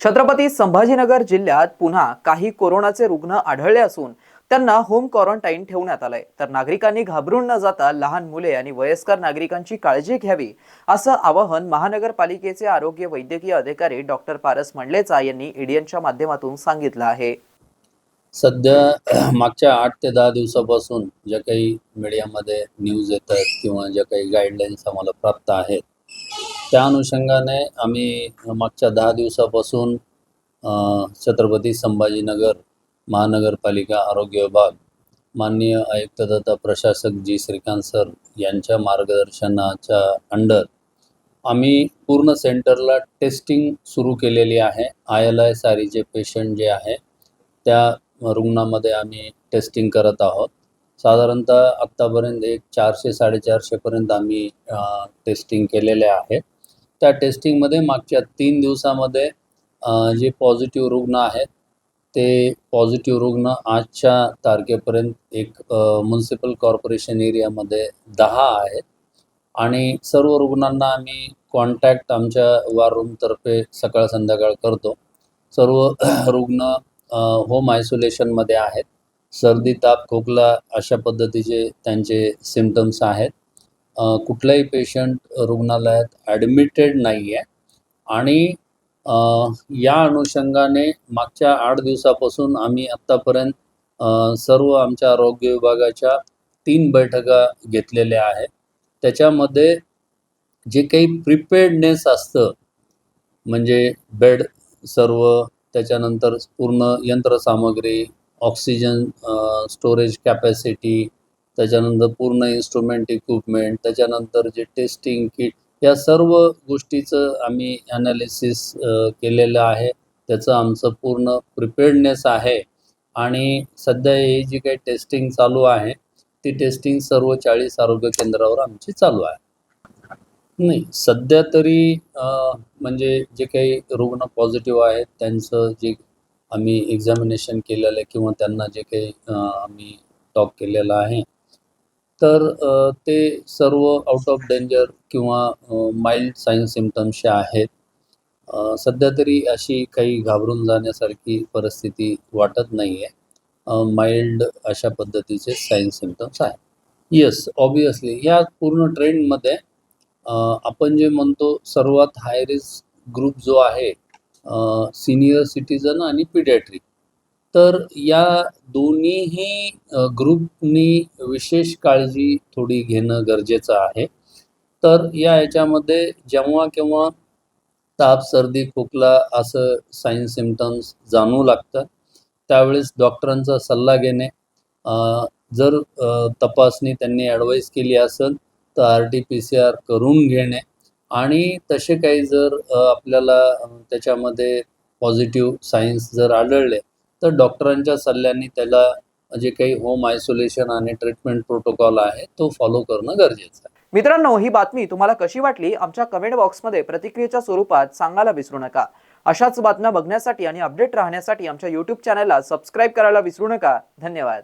छत्रपती संभाजीनगर जिल्ह्यात पुन्हा काही कोरोनाचे रुग्ण आढळले असून त्यांना होम क्वारंटाईन ठेवण्यात आलंय. तर नागरिकांनी घाबरून न जाता लहान मुले आणि वयस्कर नागरिकांची काळजी घ्यावी असं आवाहन महानगरपालिकेचे आरोग्य वैद्यकीय अधिकारी डॉक्टर पारस मंडलेचा यांनी ईडीएनच्या माध्यमातून सांगितलं आहे. सध्या मागच्या आठ ते दहा दिवसापासून ज्या काही मीडियामध्ये न्यूज येतात किंवा ज्या काही गाईडलाईन्स आम्हाला प्राप्त आहेत त्या अनुषंगाने आम्ही मागच्या दहा दिवसापासून छत्रपती संभाजीनगर महानगरपालिका आरोग्य विभाग माननीय आयुक्त तथा प्रशासक जी. श्रीकांत सर यांच्या मार्गदर्शनाच्या अंडर आम्ही पूर्ण सेंटरला टेस्टिंग सुरू केलेली आहे. आय एल आय सारीचे पेशंट जे आहे त्या रुग्णामध्ये आम्ही टेस्टिंग करत आहोत. साधारणतः आत्तापर्यंत एक चारशे साडेचारशेपर्यंत आम्ही टेस्टिंग केलेले आहे. त्या टेस्टिंगमध्ये मागच्या तीन दिवसामध्ये जे पॉझिटिव्ह रुग्ण आहेत ते पॉझिटिव्ह रुग्ण आजच्या तारखेपर्यंत एक म्युन्सिपल कॉर्पोरेशन एरियामध्ये दहा आहेत. आणि सर्व रुग्णांना आम्ही कॉन्टॅक्ट आमच्या वार रूमतर्फे सकाळ संध्याकाळ करतो. सर्व रुग्ण होम आयसोलेशनमध्ये आहेत. सर्दी ताप खोकला अशा पद्धतीचे त्यांचे सिमटम्स आहेत. कुठलाही पेशंट रुग्णालयात ॲडमिटेड नाही आहे आणि या अनुषंगाने मागच्या आठ दिवसापासून आम्ही आत्तापर्यंत सर्व आमच्या आरोग्य विभागाच्या तीन बैठका घेतलेल्या आहेत. त्याच्यामध्ये जे काही प्रिपेडनेस असतं म्हणजे बेड सर्व त्याच्यानंतर पूर्ण यंत्रसामग्री ऑक्सिजन स्टोरेज कॅपॅसिटी त्याच्यानंतर पूर्ण इन्स्ट्रुमेंट इक्विपमेंट त्याच्यानंतर जे टेस्टिंग किट या सर्व गोष्टीचं आम्ही ॲनालिसिस केलेलं आहे. त्याचं आमचं पूर्ण प्रिपेअर्डनेस आहे. आणि सध्या ही जी काही टेस्टिंग चालू आहे ती टेस्टिंग सर्व चाळीस आरोग्य केंद्रावर आमची चालू आहे. नाही सध्या तरी म्हणजे जे काही रुग्ण पॉझिटिव्ह आहेत त्यांचं जे आम्ही एक्झामिनेशन केलेलं आहे किंवा त्यांना जे काही आम्ही टॉक केलेलं आहे तर ते सर्व आउट ऑफ डेंजर किंवा माइल्ड साईन सिमटम्सचे आहेत सध्या तरी अशी काही घाबरून जाण्यासारखी परिस्थिती वाटत नाही आहे माइल्ड अशा पद्धतीचे साईन सिमटम्स आहेत. येस ऑब्वियसली या पूर्ण ट्रेंडमध्ये आपण जे म्हणतो सर्वात हाय रिस्क ग्रुप जो आहे सिनियर सिटीजन आणि पिडॅट्रिक तर या दोन्हीही ग्रुपनी विशेष काळजी थोडी घेणं गरजेचं आहे. तर या याच्यामध्ये जेव्हा केव्हा ताप सर्दी खोकला असं साईन सिमटम्स जाणू लागतं त्यावेळेस डॉक्टरांचा सल्ला घेणे. जर तपासणी त्यांनी ॲडवाईस केली असेल तर R T P C R करून घेणे. आणि तसे काही जर आपल्याला त्याच्यामध्ये पॉझिटिव्ह सायन्स जर आढळले तर डॉक्टरांच्या सल्ल्याने त्याला जे काही होम आयसोलेशन आणि ट्रीटमेंट प्रोटोकॉल आहे तो फॉलो करणं गरजेचं आहे. मित्रांनो ही बातमी तुम्हाला कशी वाटली? आमच्या कमेंट बॉक्समध्ये प्रतिक्रियेच्या स्वरूपात सांगायला विसरू नका. अशाच बातम्या बघण्यासाठी आणि अपडेट राहण्यासाठी आमच्या युट्यूब चॅनलला सबस्क्राईब करायला विसरू नका. धन्यवाद.